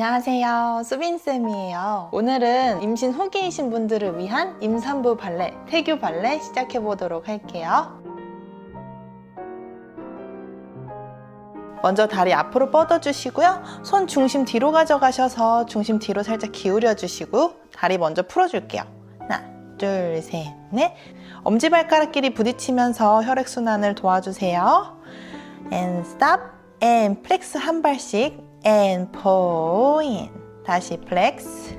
안녕하세요. 수빈쌤이에요. 오늘은 임신 후기이신 분들을 위한 임산부 발레, 태교 발레 시작해 보도록 할게요. 먼저 다리 앞으로 뻗어주시고요. 손 중심 뒤로 가져가셔서 중심 뒤로 살짝 기울여 주시고 다리 먼저 풀어줄게요. 하나, 둘, 셋, 넷. 엄지발가락끼리 부딪히면서 혈액순환을 도와주세요. And stop. And flex 한 발씩. And point. 다시 flex.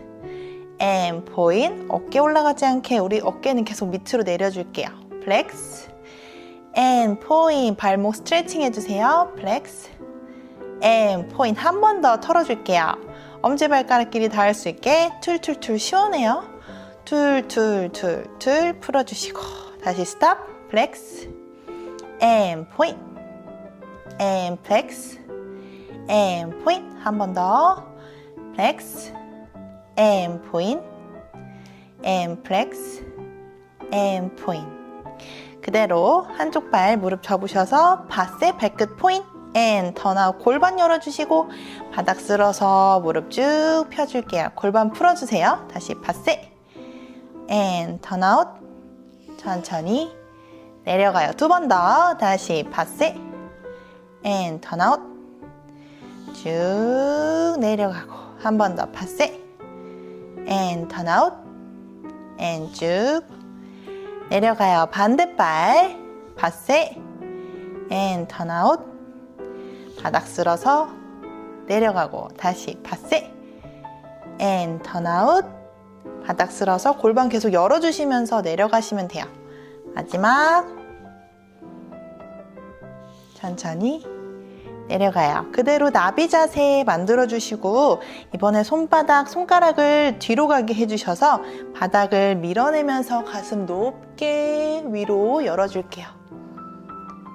And point. 어깨 올라가지 않게 우리 어깨는 계속 밑으로 내려줄게요. flex. and point 발목 스트레칭 해주세요. flex and point 한 번 더 털어줄게요. 엄지발가락끼리 닿을 수 있게 툴툴툴 시원해요. 툴툴툴툴 풀어주시고 다시 stop, flex and point and point. 한번 더. flex and point. and flex and point. 그대로 한쪽 발 무릎 접으셔서 바세 발끝 포인 앤 턴아웃 골반 열어주시고 바닥 쓸어서 무릎 쭉 펴줄게요. 골반 풀어주세요. 다시 바세 앤 턴아웃 천천히 내려가요. 두 번 더. 다시 바세 앤 턴아웃 쭉 내려가고 한 번더 바세. 앤 턴아웃 앤쭉 내려가요. 반대발. 바세. 앤 턴아웃 바닥 쓸어서 내려가고 다시 바세. 앤 턴아웃 바닥 쓸어서 골반 계속 열어주시면서 내려가시면 돼요. 마지막. 천천히 내려가요. 그대로 나비 자세 만들어 주시고 이번에 손바닥, 손가락을 뒤로 가게 해주셔서 바닥을 밀어내면서 가슴 높게 위로 열어줄게요.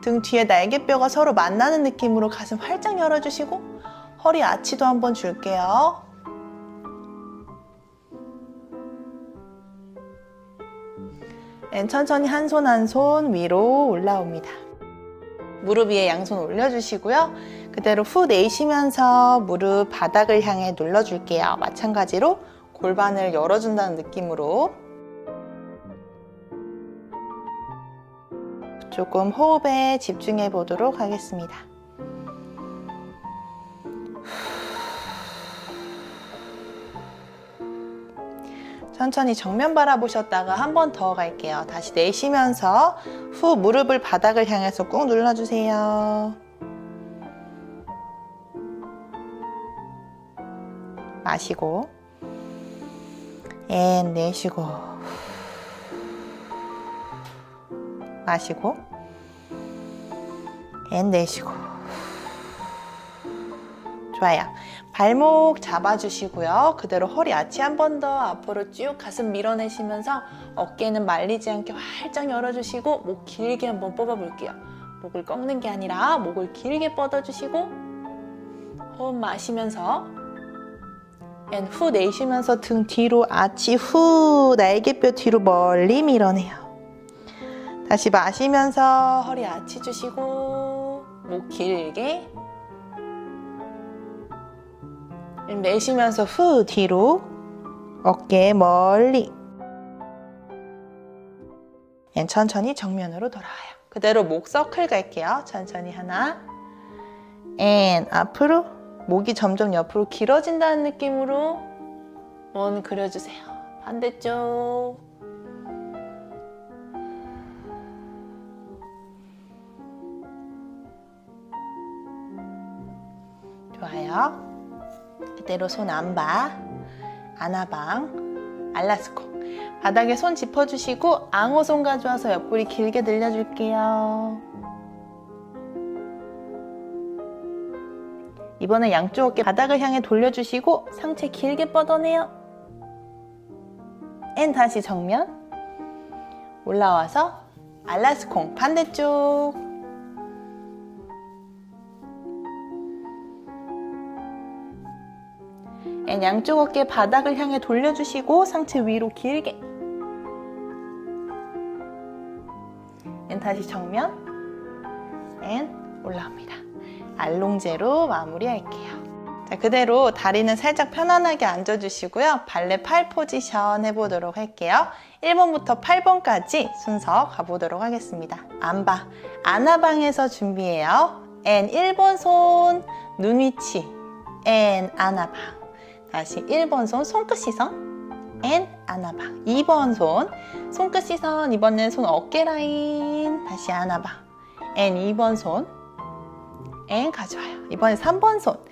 등 뒤에 날개뼈가 서로 만나는 느낌으로 가슴 활짝 열어주시고 허리 아치도 한번 줄게요. 네, 천천히 한 손 한 손 위로 올라옵니다. 무릎 위에 양손 올려주시고요. 그대로 후 내쉬면서 무릎 바닥을 향해 눌러줄게요. 마찬가지로 골반을 열어준다는 느낌으로 조금 호흡에 집중해 보도록 하겠습니다. 천천히 정면 바라보셨다가 한 번 더 갈게요. 다시 내쉬면서 후 무릎을 바닥을 향해서 꾹 눌러주세요. 마시고 앤 내쉬고 마시고 앤 내쉬고 좋아요. 발목 잡아주시고요. 그대로 허리 아치 한 번 더 앞으로 쭉 가슴 밀어내시면서 어깨는 말리지 않게 활짝 열어주시고 목 길게 한번 뽑아볼게요. 목을 꺾는 게 아니라 목을 길게 뻗어주시고 호흡 마시면서 앤후 내쉬면서 등 뒤로 아치 후 날개뼈 뒤로 멀리 밀어내요. 다시 마시면서 허리 아치 주시고 목 길게 내쉬면서 후 뒤로 어깨 멀리 앤 천천히 정면으로 돌아와요. 그대로 목 서클 갈게요. 천천히 하나 앤 앞으로 목이 점점 옆으로 길어진다는 느낌으로 원 그려주세요. 반대쪽 좋아요. 그대로 손 안바, 아나방, 알라스코. 바닥에 손 짚어주시고 앙호손 가져와서 옆구리 길게 늘려줄게요. 이번에 양쪽 어깨 바닥을 향해 돌려주시고 상체 길게 뻗어내요. 앤 다시 정면. 올라와서 알라스콩 반대쪽. 앤 양쪽 어깨 바닥을 향해 돌려주시고 상체 위로 길게. 앤 다시 정면. 앤 올라옵니다. 알롱제로 마무리할게요. 자, 자, 그대로 다리는 살짝 편안하게 앉아주시고요. 발레 팔 포지션 해보도록 할게요. 1번부터 8번까지 순서 가보도록 하겠습니다. 안바, 아나방에서 준비해요. N 1번 손, 눈 위치, N 아나방. 다시 1번 손, 손끝 시선, N 아나방. 2번 손, 손끝 시선, 이번엔 손 어깨 라인, 다시 아나방. N 2번 손, N 가져와요. 이번엔 3번 손,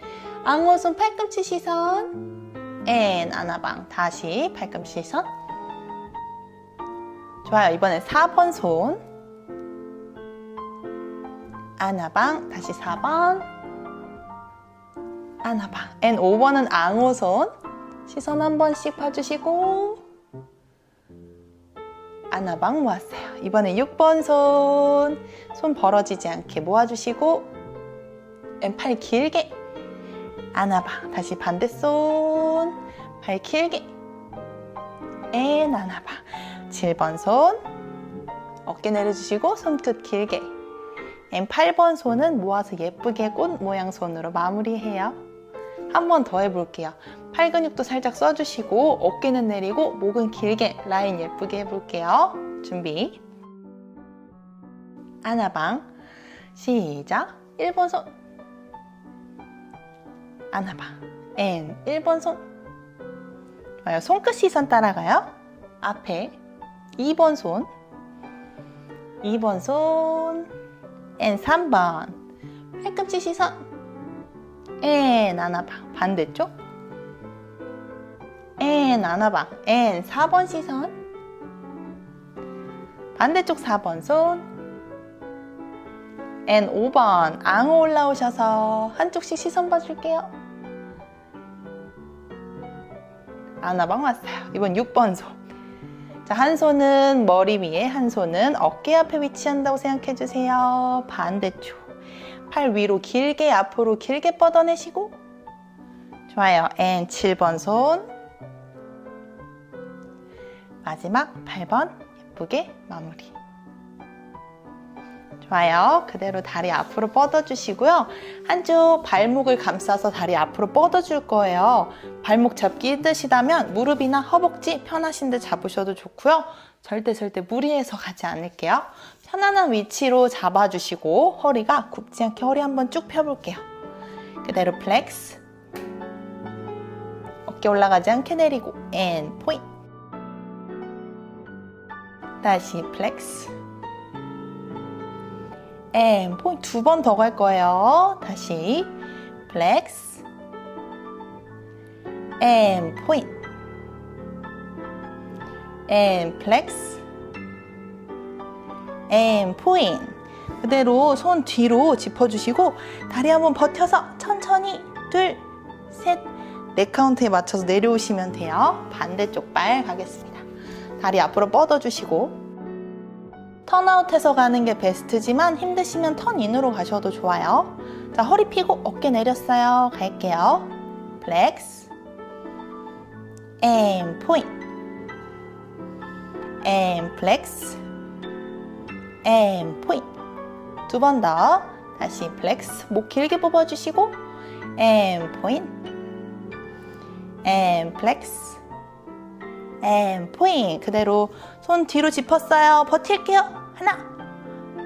앙호손 팔꿈치 시선, N 아나방. 다시 팔꿈치 시선. 좋아요. 이번엔 4번 손, 아나방. 다시 4번. 아나방. N 5번은 앙호손. 시선 한 번씩 봐주시고. 아나방 모았어요. 이번에 6번 손. 손 벌어지지 않게 모아주시고. N 팔 길게. 아나방. 다시 반대손. 발 길게. N 아나방. 7번 손. 어깨 내려주시고 손끝 길게. N 8번 손은 모아서 예쁘게 꽃 모양 손으로 마무리해요. 한 번 더 해볼게요. 팔 근육도 살짝 써주시고 어깨는 내리고 목은 길게 라인 예쁘게 해볼게요. 준비. 아나방. 시작. 1번 손. 아나방. N 1번 손. 좋아요. 손끝 시선 따라가요. 앞에 2번 손. 2번 손. N 3번. 팔꿈치 시선. N 아나방. 반대쪽. N 아나방. N 4번 시선. 반대쪽 4번 손. N 5번. 앙호 올라오셔서 한쪽씩 시선 봐줄게요. 아나방 왔어요. 이번 6번 손. 자, 한 손은 머리 위에, 한 손은 어깨 앞에 위치한다고 생각해 주세요. 반대쪽. 팔 위로 길게 앞으로 길게 뻗어내시고. 좋아요. N 7번 손. 마지막 8번 예쁘게 마무리 좋아요. 그대로 다리 앞으로 뻗어주시고요. 한쪽 발목을 감싸서 다리 앞으로 뻗어줄 거예요. 발목 잡기 힘드시다면 무릎이나 허벅지 편하신 데 잡으셔도 좋고요. 절대 절대 무리해서 가지 않을게요. 편안한 위치로 잡아주시고 허리가 굽지 않게 허리 한번 쭉 펴볼게요. 그대로 플렉스 어깨 올라가지 않게 내리고 앤 포인트 다시 플렉스 앤 포인트 두 번 더 갈 거예요. 다시. 플렉스 앤 포인트 앤 플렉스 앤 포인트 그대로 손 뒤로 짚어주시고 다리 한번 버텨서 천천히 둘, 셋, 네 카운트에 맞춰서 내려오시면 돼요. 반대쪽 발 가겠습니다. 다리 앞으로 뻗어주시고 턴아웃해서 가는 게 베스트지만 힘드시면 턴인으로 가셔도 좋아요. 자, 허리 펴고 어깨 내렸어요. 갈게요. 플렉스 앤 포인트 앤 플렉스 앤 포인트 두번 더. 다시 플렉스 목 길게 뽑아주시고. 앤 포인트 앤 플렉스 앤 포인트 그대로 손 뒤로 짚었어요 버틸게요 하나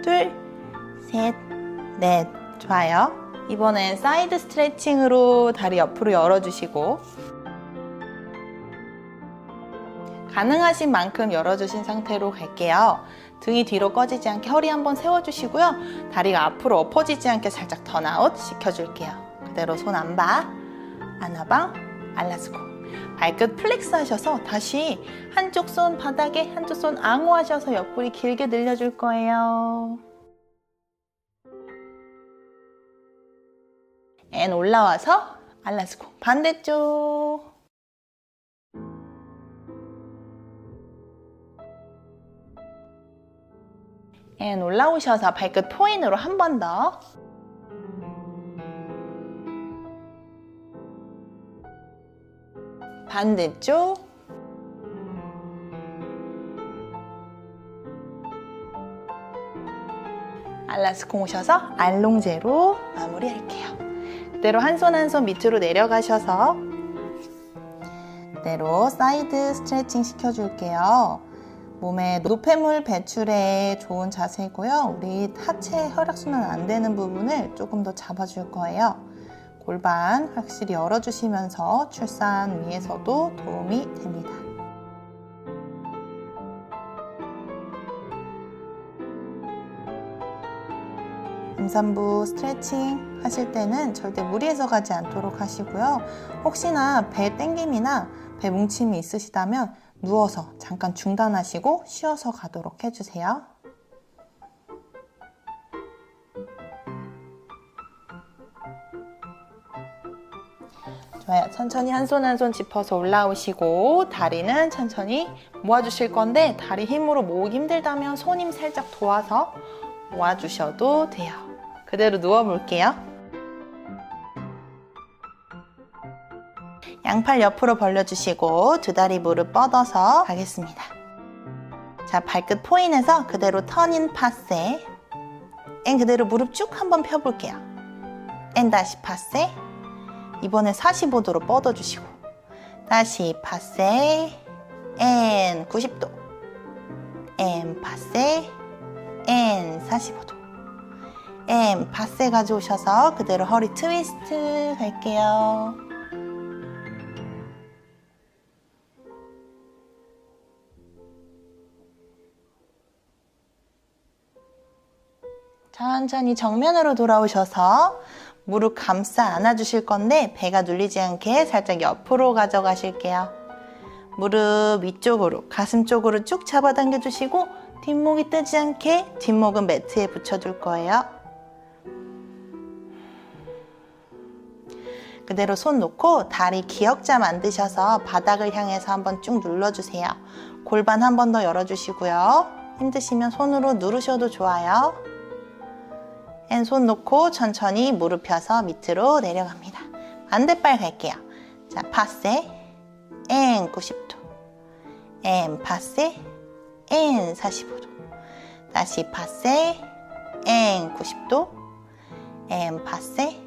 둘 셋 넷 좋아요 이번엔 사이드 스트레칭으로 다리 옆으로 열어주시고 가능하신 만큼 열어주신 상태로 갈게요. 등이 뒤로 꺼지지 않게 허리 한번 세워주시고요. 다리가 앞으로 엎어지지 않게 살짝 턴아웃 시켜줄게요. 그대로 손 안 봐. 아나방, 알라스고. 발끝 플렉스 하셔서 다시 한쪽 손 바닥에 한쪽 손 앙호 하셔서 옆구리 길게 늘려줄 거예요. 앤 올라와서 알라스고. 반대쪽. 앤 올라오셔서 발끝 포인으로 한 번 더. 반대쪽. 알라스콩 오셔서 알롱제로 마무리할게요. 그대로 한 손 한 손 밑으로 내려가셔서 그대로 사이드 스트레칭 시켜줄게요. 몸의 노폐물 배출에 좋은 자세고요. 우리 하체 혈액순환 안 되는 부분을 조금 더 잡아줄 거예요. 골반 확실히 열어주시면서 출산 위에서도 도움이 됩니다. 임산부 스트레칭 하실 때는 절대 무리해서 가지 않도록 하시고요. 혹시나 배 땡김이나 배 뭉침이 있으시다면 누워서 잠깐 중단하시고 쉬어서 가도록 해주세요. 좋아요. 천천히 한 손 한 손 짚어서 올라오시고 다리는 천천히 모아주실 건데 다리 힘으로 모으기 힘들다면 손 힘 살짝 도와서 모아주셔도 돼요. 그대로 누워볼게요. 양팔 옆으로 벌려주시고 두 다리 무릎 뻗어서 가겠습니다. 자, 발끝 포인해서 그대로 턴인 파세. 앤 그대로 무릎 쭉 한번 펴볼게요. 앤 다시 파세. 이번에 45도로 뻗어주시고 다시 파세. 앤 90도. 앤 파세. 앤 45도. 앤 파세 가져오셔서 그대로 허리 트위스트 갈게요. 천천히 정면으로 돌아오셔서 무릎 감싸 안아주실 건데 배가 눌리지 않게 살짝 옆으로 가져가실게요. 무릎 위쪽으로 가슴 쪽으로 쭉 잡아당겨 주시고 뒷목이 뜨지 않게 뒷목은 매트에 붙여둘 거예요. 그대로 손 놓고 다리 기역자 만드셔서 바닥을 향해서 한번 쭉 눌러주세요. 골반 한번 더 열어주시고요. 힘드시면 손으로 누르셔도 좋아요. 앤손 놓고 천천히 무릎 펴서 밑으로 내려갑니다. 반대발 갈게요. 자, 파세, 앤 90도, 앤 파세, 앤 45도. 다시 파세, 앤 90도, 앤 파세,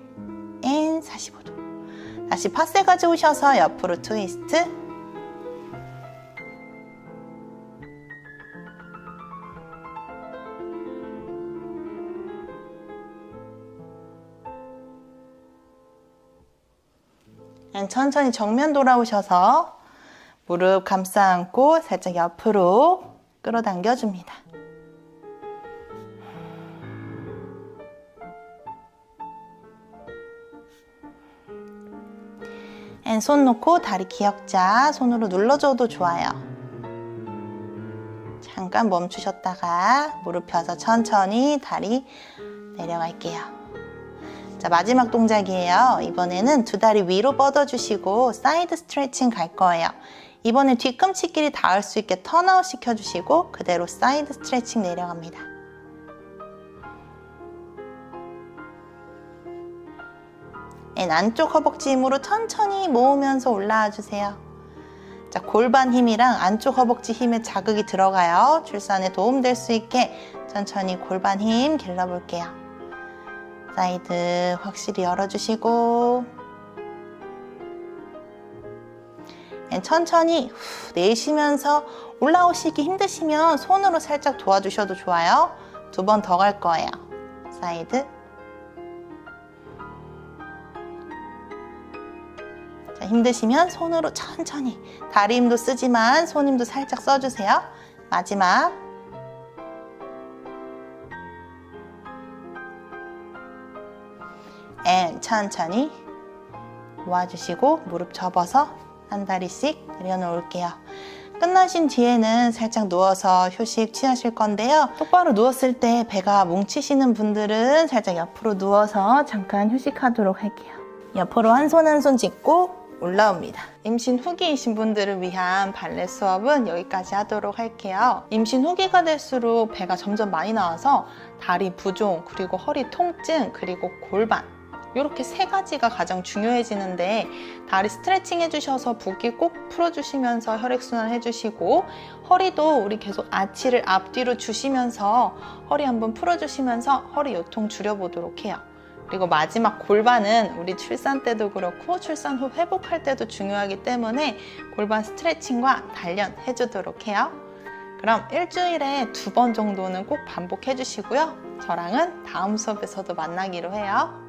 앤 45도. 다시 파세 가져오셔서 옆으로 트위스트. 천천히 정면 돌아오셔서 무릎 감싸 안고 살짝 옆으로 끌어당겨 줍니다. 앤손 놓고 다리 기역자 손으로 눌러줘도 좋아요. 잠깐 멈추셨다가 무릎 펴서 천천히 다리 내려갈게요. 자, 마지막 동작이에요. 이번에는 두 다리 위로 뻗어주시고 사이드 스트레칭 갈 거예요. 이번엔 뒤꿈치끼리 닿을 수 있게 턴아웃 시켜주시고 그대로 사이드 스트레칭 내려갑니다. 앤 안쪽 허벅지 힘으로 천천히 모으면서 올라와 주세요. 자, 골반 힘이랑 안쪽 허벅지 힘에 자극이 들어가요. 출산에 도움될 수 있게 천천히 골반 힘 길러볼게요. 사이드 확실히 열어주시고 앤 천천히 후, 내쉬면서 올라오시기 힘드시면 손으로 살짝 도와주셔도 좋아요. 두 번 더 갈 거예요. 사이드 자, 힘드시면 손으로 천천히 다리 힘도 쓰지만 손 힘도 살짝 써주세요. 마지막 천천히 모아주시고 무릎 접어서 한 다리씩 내려놓을게요. 끝나신 뒤에는 살짝 누워서 휴식 취하실 건데요. 똑바로 누웠을 때 배가 뭉치시는 분들은 살짝 옆으로 누워서 잠깐 휴식하도록 할게요. 옆으로 한 손 한 손 짚고 올라옵니다. 임신 후기이신 분들을 위한 발레 수업은 여기까지 하도록 할게요. 임신 후기가 될수록 배가 점점 많이 나와서 다리 부종, 그리고 허리 통증, 그리고 골반 이렇게 세 가지가 가장 중요해지는데 다리 스트레칭 해주셔서 붓기 꼭 풀어주시면서 혈액순환 해주시고 허리도 우리 계속 아치를 앞뒤로 주시면서 허리 한번 풀어주시면서 허리 요통 줄여보도록 해요. 그리고 마지막 골반은 우리 출산 때도 그렇고 출산 후 회복할 때도 중요하기 때문에 골반 스트레칭과 단련 해주도록 해요. 그럼 일주일에 두 번 정도는 꼭 반복해 주시고요. 저랑은 다음 수업에서도 만나기로 해요.